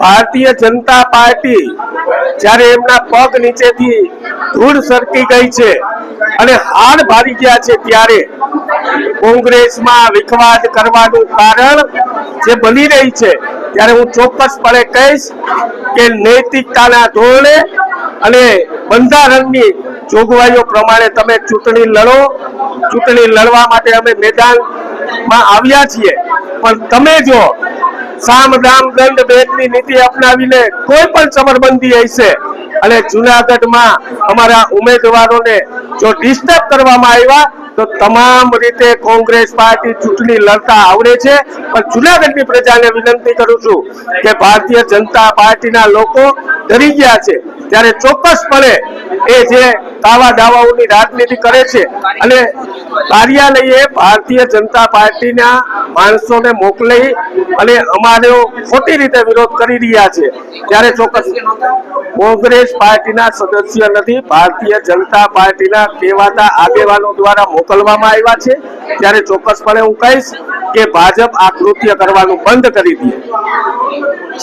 Bharatiya Janata party જ્યારે એમના પગ નીચેથી ધૂળ સરકી ગઈ છે અને હાડ ભારી ગયા છે ત્યારે કોંગ્રેસમાં વિખવાદ કરવાનું કારણ જે બની રહી છે, ત્યારે હું ચોક્કસપણે કહીશ કે નૈતિકતાના ધોરણે અને બંધારણની જોગવાઈઓ પ્રમાણે તમે ચૂંટણી લડો. ચૂંટણી લડવા માટે અમે મેદાનમાં આવ્યા છીએ. પણ તમે જો સામ દામ દંડ ભેદની નીતિ અપનાવીને કોઈ પણ સમરબંધી હશે. અને જુનાગઢમાં અમારા ઉમેદવારોને જો ડિસ્ટર્બ કરવામાં આવ્યા, તો તમામ રીતે કોંગ્રેસ પાર્ટી ચૂંટણી લડતા આવડે છે. પણ જુનાગઢની પ્રજાને વિનંતી કરું છું કે ભારતીય જનતા પાર્ટીના લોકો ડરી ગયા છે. ત્યારે ચોક્કસપણે એ જે દાવા દાવાઓની રાજનીતિ કરે છે અને કાર્યાલયે ભારતીય જનતા પાર્ટીના માણસોને મોકલી અને અમારો ખોટી રીતે વિરોધ કરી રહ્યા છે. ત્યારે ચોક્કસ કોંગ્રેસ પાર્ટીના સદસ્ય નથી, ભારતીય જનતા પાર્ટીના કહેવાતા આગેવાનો દ્વારા મોકલવામાં આવ્યા છે. ત્યારે ચોક્કસપણે હું કહીશ કે ભાજપ આ કૃત્ય કરવાનું બંધ કરી દે.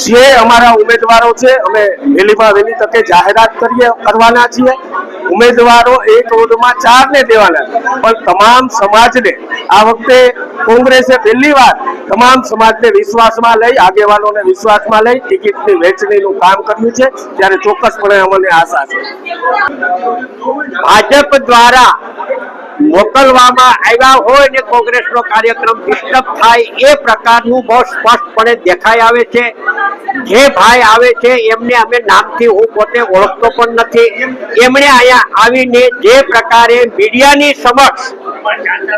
જે અમારા ઉમેદવારો છે, અમે વહેલીમાં વહેલી તકે જાહેરાત કરીએ, કરવાના છીએ. ઉમેદવારો એક રોડમાં ચાર ને દેવાના પણ તમામ સમાજને આ વખતે કોંગ્રેસે પહેલી વાર તમામ સમાજને વિશ્વાસમાં લઈ, આગેવાનોને વિશ્વાસમાં લઈ ટિકિટની વહેંચણીનું કામ કર્યું છે. ત્યારે ચોક્કસપણે અમને આશા છે. ભાજપ દ્વારા મોકલવામાં આવ્યા હોય ને કોંગ્રેસનો કાર્યક્રમ ડિસ્ટર્બ થાય એ પ્રકારનું બહુ સ્પષ્ટપણે દેખાઈ આવે છે. જે ભાઈ આવે છે, એમને અમે નામથી હું પોતે ઓળખતો પણ નથી. એમણે અહીંયા આવીને જે પ્રકારે મીડિયાની સમક્ષ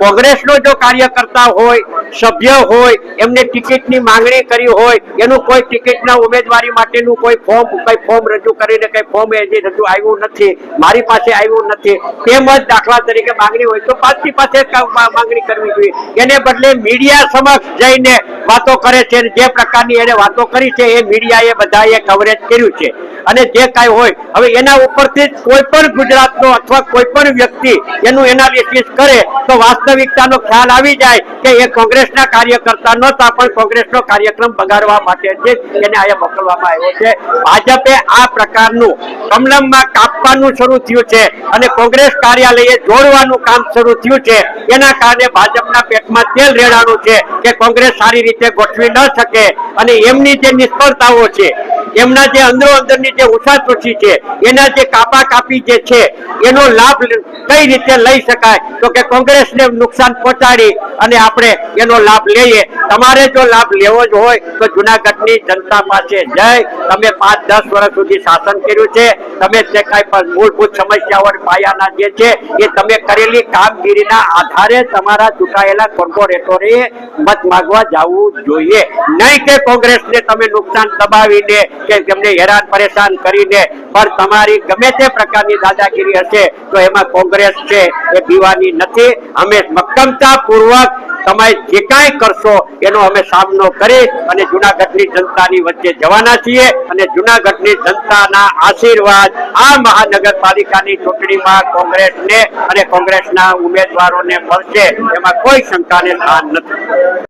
કોંગ્રેસનો જો કાર્યકર્તા હોય, સભ્ય હોય, એમને ટિકિટની માંગણી કરી હોય, એનું કોઈ ટિકિટના ઉમેદવારી માટેનું કોઈ ફોર્મ, કઈ ફોર્મ રજૂ કરીને કઈ ફોર્મ હજી રજૂ આવ્યું નથી, મારી પાસે આવ્યું નથી. તેમજ દાખલા તરીકે માંગણી હોય તો પાછની પાસે માંગણી કરવી જોઈએ. એને બદલે મીડિયા સમક્ષ જઈને વાતો કરે છે જે પ્રકારની એને વાતો કરી છે એ મીડિયાએ બધાએ કવરેજ કર્યું છે. અને જે કાંઈ હોય, હવે એના ઉપરથી કોઈ પણ ગુજરાતનો અથવા કોઈ પણ વ્યક્તિ એનું એનાલિસિસ કરે, તો વાસ્તવિકતાનો ખ્યાલ આવી જાય કે એ કોંગ્રેસના કાર્યકર્તા નહોતા, પણ કોંગ્રેસનો કાર્યક્રમ બગાડવા માટે છે એને અહીંયા મોકલવામાં આવ્યો છે. ભાજપે આ પ્રકારનું કમલમમાં કાપવાનું શરૂ થયું છે અને કોંગ્રેસ કાર્યાલયે જોડવાનું કામ શરૂ થયું છે. એના કારણે ભાજપના પેટમાં તેલ રેડાનું છે કે કોંગ્રેસ સારી રીતે ગોઠવી ન શકે અને એમની જે નિષ્ફળતાઓ છે, એમના જે અંદરો અંદરની જે ઉછાતુછી છે, એના જે કાપા કાપી જે છે, એનો લાભ કઈ રીતે લઈ શકાય? તો કે કોંગ્રેસને નુકસાન પહોંચાડી અને આપણે એનો લાભ લઈએ. તમારે જો લાભ લેવો જ હોય તો જુનાગઢની જનતા પાસે જઈ તમે પાંચ, દસ વર્ષ સુધી શાસન કર્યું છે. તમે જે કાંઈ પણ મૂળભૂત સમસ્યાઓ પાયાના જે છે, એ તમે કરેલી કામગીરીના આધારે તમારા ચૂંટાયેલા કોર્પોરેટરે મત માગવા જવું જોઈએ. નહીં કે કોંગ્રેસને તમે નુકસાન દબાવીને કે તેમને હેરાન પરેશાન કરીને, પણ તમારી ગમે તે પ્રકારની દાદાગીરી હશે, તો એમાં કોંગ્રેસ છે એ પીવાની નથી. અમે મક્કમતા પૂર્વક તમે જે કાંઈ કરશો, એનો અમે સામનો કરી અને જુનાગઢની જનતાની વચ્ચે જવાના છીએ અને જુનાગઢની જનતાના આશીર્વાદ આ મહાનગરપાલિકાની ચૂંટણીમાં કોંગ્રેસને અને કોંગ્રેસના ઉમેદવારોને મળશે. એમાં કોઈ શંકાને સ્થાન નથી.